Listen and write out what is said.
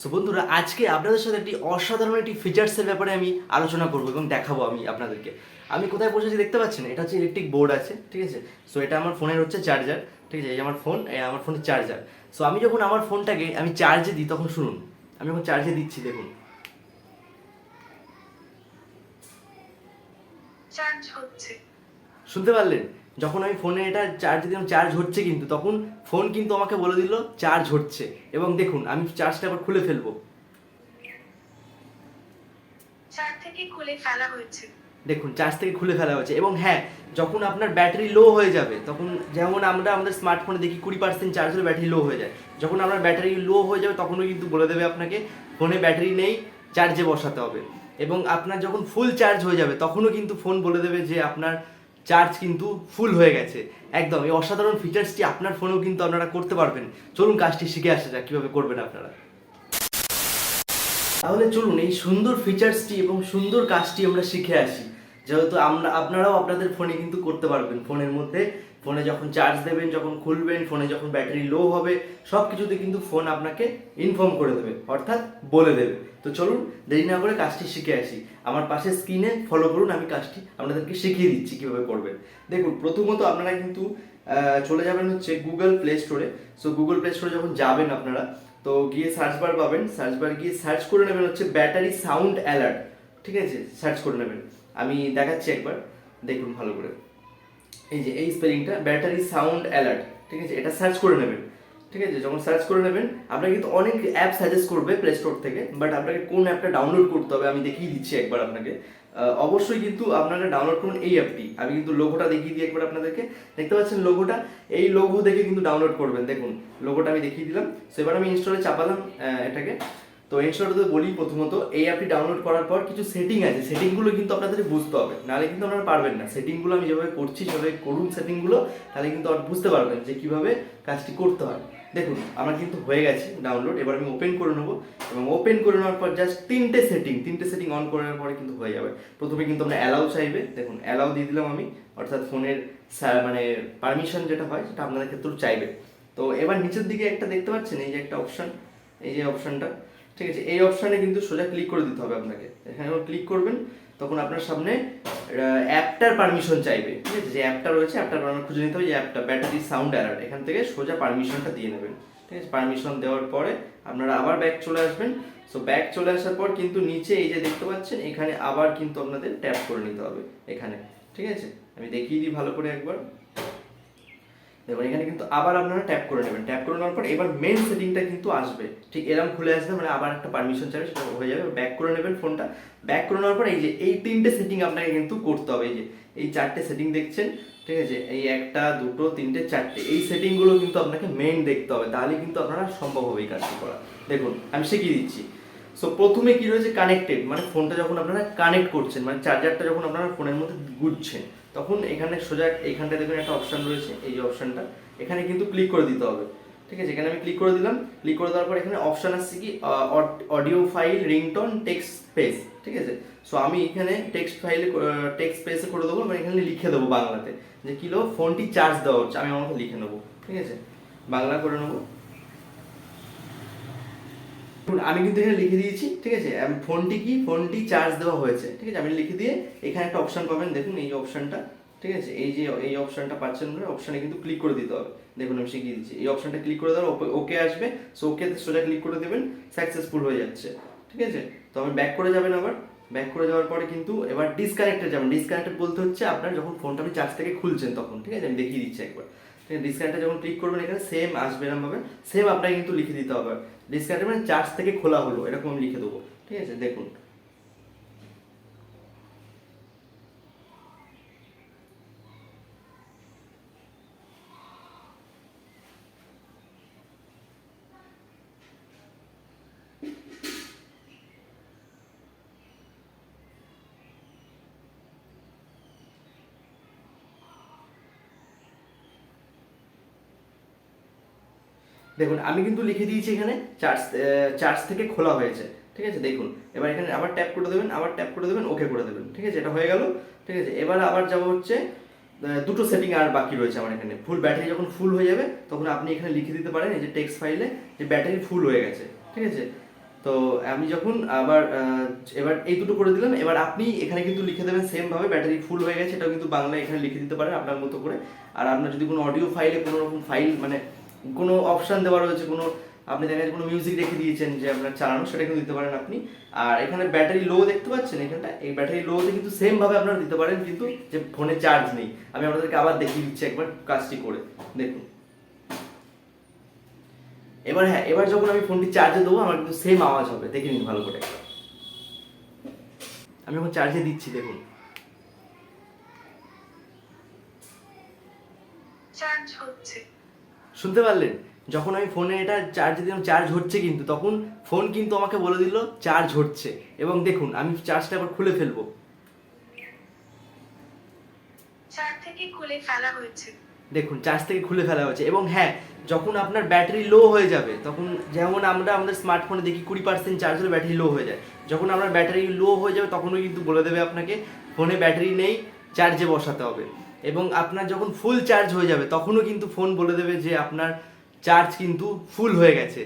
তো বন্ধুরা আজকে আপনাদের সাথে একটি অসাধারণ একটি ফিচার্সের ব্যাপারে আমি আলোচনা করব এবং দেখাবো আমি আপনাদেরকে। আমি কোথায় বসেছি দেখতে পাচ্ছেন? এটা হচ্ছে ইলেকট্রিক বোর্ড আছে ঠিক আছে? সো এটা আমার ফোনের হচ্ছে চার্জার ঠিক আছে? এই আমার ফোন এই আমার ফোনের চার্জার সো আমি যখন আমার ফোনটাকে আমি চার্জে দিই তখন শুনুন। আমি যখন চার্জে দিচ্ছি দেখুন। চার্জ হচ্ছে। শুনতে পারলেন? যখন আমি ফোনে এটা চার্জ দিলাম চার্জ হচ্ছে কিন্তু তখন ফোন কিন্তু আমাকে বলে দিল চার্জ হচ্ছে। এবং দেখুন আমি চার্জটা আবার খুলে ফেলব। চার থেকে খুলে ফেলা হয়েছে। দেখুন চার্জ থেকে খুলে ফেলা হয়েছে। এবং হ্যাঁ যখন আপনার ব্যাটারি লো হয়ে যাবে তখন যেমন আমরা আমাদের স্মার্টফোনে দেখি কুড়ি পার্সেন্ট চার্জ হলে ব্যাটারি লো হয়ে যায়। যখন আপনার ব্যাটারি লো হয়ে যাবে তখনও কিন্তু বলে দেবে আপনাকে ফোনে ব্যাটারি নেই চার্জে বসাতে হবে। এবং আপনার যখন ফুল চার্জ হয়ে যাবে তখনও কিন্তু ফোন বলে দেবে যে আপনার চার্জ কিন্তু ফুল হয়ে গেছে। একদম, এই অসাধারণ ফিচার্সটি আপনার ফোনেও কিন্তু আপনারা করতে পারবেন। চলুন কাজটি শিখে আসা যাক, কীভাবে করবেন আপনারা। তাহলে চলুন, এই সুন্দর ফিচার্সটি এবং সুন্দর কাজটি আমরা শিখে আসি। যেহেতু আমরা, আপনারাও আপনাদের ফোনে কিন্তু করতে পারবেন। ফোনের মধ্যে ফোনে যখন চার্জ দেবেন, যখন খুলবেন, ফোনে যখন ব্যাটারি লো হবে সব কিছুতে কিন্তু ফোন আপনাকে ইনফর্ম করে দেবে, অর্থাৎ বলে দেবে। তো চলুন, দেরি না করে কাজটি শিখে আসি। আমার পাশে স্ক্রিনে ফলো করুন, আমি কাজটি আপনাদেরকে শিখিয়ে দিচ্ছি কীভাবে করবেন। দেখুন, প্রথমত আপনারা কিন্তু চলে যাবেন হচ্ছে গুগল প্লে স্টোরে সো গুগল প্লে স্টোরে যখন যাবেন আপনারা, তো গিয়ে সার্চ বার পাবেন। সার্চ বার গিয়ে সার্চ করে নেবেন হচ্ছে ব্যাটারি সাউন্ড অ্যালার্ট ঠিক আছে? সার্চ করে নেবেন। আমি দেখাচ্ছি একবার। দেখুন ভালো করে। এই যে এই স্পেলিংটা ব্যাটারি সাউন্ড অ্যালার্ট ঠিক আছে? এটা সার্চ করে নেবেন, ঠিক আছে? যখন সার্চ করে নেবেন, আপনাকে কিন্তু অনেক অ্যাপ সাজেস্ট করবে প্লে স্টোর থেকে বাট আপনাকে কোন অ্যাপটা ডাউনলোড করতে হবে আমি দেখিয়ে দিচ্ছি একবার আপনাকে। অবশ্যই কিন্তু আপনারা ডাউনলোড করুন এই অ্যাপটি আমি কিন্তু লোগোটা দেখিয়ে দিই একবার আপনাদেরকে। দেখতে পাচ্ছেন লোগোটা এই লোগো দেখে কিন্তু ডাউনলোড করবেন। দেখুন লোগোটা আমি দেখিয়ে দিলাম। সো এবার আমি ইনস্টলে চাপালাম এটাকে। তো ইনস্টলতে বলি প্রথমত, এই অ্যাপটি ডাউনলোড করার পর কিছু সেটিং আছে। সেটিংগুলো কিন্তু আপনাদের বুঝতে হবে। নাহলে কিন্তু আপনারা পারবেন না। সেটিংগুলো আমি যেভাবে করছি, সেভাবে করুন সেটিংগুলো তাহলে কিন্তু আর বুঝতে পারবেন যে কীভাবে কাজটি করতে হয়। দেখুন, আমার কিন্তু হয়ে গেছে ডাউনলোড এবার আমি ওপেন করে নেব। এবং ওপেন করে নেওয়ার পর জাস্ট তিনটে সেটিং তিনটে সেটিং অন করার পরে কিন্তু হয়ে যাবে। প্রথমে কিন্তু আমরা অ্যালাউ চাইবে। দেখুন অ্যালাউ দিয়ে দিলাম আমি। অর্থাৎ ফোনের মানে পারমিশন যেটা হয়, সেটা আপনাদের ক্ষেত্রেও চাইবে। তো এবার নিচের দিকে একটা দেখতে পাচ্ছেন? এই যে একটা অপশন এই যে অপশনটা ঠিক আছে, এই অপশানে কিন্তু সোজা ক্লিক করে দিতে হবে আপনাকে। এখানে ক্লিক করবেন, তখন আপনার সামনে অ্যাপটার পারমিশন চাইবে। ঠিক আছে, যে অ্যাপটা রয়েছে অ্যাপটার আপনার খুঁজে নিতে হবে, যে অ্যাপটা ব্যাটারি সাউন্ড অ্যালার্ট এখান থেকে সোজা পারমিশনটা দিয়ে নেবেন। ঠিক আছে পারমিশন দেওয়ার পরে আপনারা আবার ব্যাক চলে আসবেন। সো ব্যাক চলে আসার পর কিন্তু নিচে এই যে দেখতে পাচ্ছেন, এখানে আবার কিন্তু আপনাদের ট্যাপ করে নিতে হবে, এখানে। ঠিক আছে, আমি দেখিয়ে দিই ভালো করে একবার। দেখুন এখানে কিন্তু আবার আপনারা ট্যাপ করে নেবেন। ট্যাপ করে নেওয়ার পর এবার মেন সেটিংটা কিন্তু আসবে। ঠিক এরকম খুলে আসবে মানে আবার একটা পারমিশন চাইবে সেটা হয়ে যাবে। ব্যাক করে নেবেন ফোনটা ব্যাক করে নেওয়ার পর এই যে, এই তিনটে সেটিং আপনাকে কিন্তু করতে হবে। এই যে, এই চারটে সেটিং দেখছেন? ঠিক আছে? এই একটা, দুটো, তিনটে, চারটে। এই সেটিংগুলো কিন্তু আপনাকে মেন দেখতে হবে। তাহলে কিন্তু আপনারা সম্ভব হবে এই কাজটি করা। দেখুন, আমি শিখিয়ে দিচ্ছি। সো প্রথমে কি রয়েছে? কানেক্টেড মানে ফোনটা যখন আপনারা কানেক্ট করছেন মানে চার্জারটা যখন আপনারা ফোনের মধ্যে গুজছেন তখন এখানে সোজা এখানটা দেখুন একটা অপশন রয়েছে, এই যে অপশানটা এখানে কিন্তু ক্লিক করে দিতে হবে। ঠিক আছে? এখানে আমি ক্লিক করে দিলাম ক্লিক করে দেওয়ার পর এখানে অপশান আসছে কি audio file ringtone text space ঠিক আছে? সো আমি এখানে টেক্সট ফাইলে টেক্সট স্পেসে করে দেবো মানে এখানে লিখে দেবো বাংলাতে। যে কিলো ফোনটি চার্জ দেওয়া হচ্ছে, আমি মতো লিখে নেব। ঠিক আছে? বাংলা করে নেব। আমি কিন্তু এখানে লিখে দিয়েছি, ঠিক আছে? ফোনটি কি? ফোনটি চার্জ দেওয়া হয়েছে, ঠিক আছে? আমি লিখে দিয়ে এখানে একটা অপশন পাবেন। দেখুন, এই অপশনটা ঠিক আছে? এই যে, এই অপশনটা পাচ্ছেন বলে অপশনে কিন্তু ক্লিক করে দিতে হবে। দেখুন, আমি শিখিয়ে দিচ্ছি। এই অপশনটা ক্লিক করে দেওয়ার ওকে আসবে সো ওকে সোজা ক্লিক করে দেবেন সাকসেসফুল হয়ে যাচ্ছে, ঠিক আছে? তো আমি ব্যাক করে যাবেন আবার। ব্যাক করে যাওয়ার পরে কিন্তু এবার ডিসকানেক্টে যাবেন। ডিসকানেক্টেড বলতে হচ্ছে আপনার যখন ফোনটা আপনি চার্জ থেকে খুলছেন তখন, ঠিক আছে? আমি দেখিয়ে দিচ্ছি একবার। ঠিক আছে? ডিসকানেক্টে যখন ক্লিক করবেন, এখানে সেম আসবে এরকমভাবে সেম আপনাকে কিন্তু লিখে দিতে হবে। ডিসকানেক্ট মানে চার্জ থেকে খোলা হলো এরকম লিখে দেবো। ঠিক আছে? দেখুন। দেখুন, আমি কিন্তু লিখে দিয়েছি এখানে চার্জ চার্জ থেকে খোলা হয়েছে, ঠিক আছে? দেখুন, এবার এখানে আবার ট্যাপ করে দেবেন, আবার ট্যাপ করে দেবেন ওকে করে দেবেন, ঠিক আছে? এটা হয়ে গেল, ঠিক আছে? এবার আবার যাব হচ্ছে দুটো সেটিং আর বাকি রয়েছে আমার এখানে। ফুল ব্যাটারি যখন ফুল হয়ে যাবে, তখন আপনি এখানে লিখে দিতে পারেন, এই যে টেক্সট ফাইলে যে ব্যাটারি ফুল হয়ে গেছে, ঠিক আছে? তো আমি যখন আবার এবার এই দুটো করে দিলাম, এবার আপনি এখানে কিন্তু লিখে দেবেন সেম ভাবে ব্যাটারি ফুল হয়ে গেছে, এটাও কিন্তু বাংলায় এখানে লিখে দিতে পারেন আপনার মতো করে। আর আপনার যদি কোনো অডিও ফাইলে কোনো রকম ফাইল মানে কোনো অপশান দেওয়া রয়েছে, কোনো, আপনি দেখা কোনো মিউজিক রেখে দিয়েছেন যে আপনার চালানো, সেটা কিন্তু দিতে পারেন আপনি। আর এখানে ব্যাটারি লো দেখতে পাচ্ছেন এখানটা এই ব্যাটারি লোতে কিন্তু সেমভাবে আপনারা দিতে পারেন, কিন্তু যে ফোনে চার্জ নেই। আমি আপনাদেরকে আবার দেখিয়ে দিচ্ছি একবার কাজটি করে। দেখুন। এবার হ্যাঁ এবার যখন আমি ফোনটি চার্জে দেবো, আমার কিন্তু সেম আওয়াজ হবে। দেখে নিন ভালো করে। আমি এখন চার্জে দিচ্ছি, দেখুন। চার্জ হচ্ছে। শুনতে পারলেন? যখন আমি ফোনে এটা চার্জ দিলাম চার্জ হচ্ছে কিন্তু তখন ফোন কিন্তু আমাকে বলে দিল চার্জ হচ্ছে। এবং দেখুন আমি চার্জটা আবার খুলে ফেলব। চার্জ থেকে খুলে ফেলা হয়েছে। দেখুন চার্জ থেকে খুলে ফেলা হয়েছে। এবং হ্যাঁ যখন আপনার ব্যাটারি লো হয়ে যাবে তখন যেমন আমরা আমাদের স্মার্টফোনে দেখি কুড়ি পার্সেন্ট চার্জ হলে ব্যাটারি লো হয়ে যায়। যখন আপনার ব্যাটারি লো হয়ে যাবে তখনও কিন্তু বলে দেবে আপনাকে ফোনে ব্যাটারি নেই চার্জে বসাতে হবে। এবং আপনার যখন ফুল চার্জ হয়ে যাবে, তখনও কিন্তু ফোন বলে দেবে যে আপনার চার্জ কিন্তু ফুল হয়ে গেছে।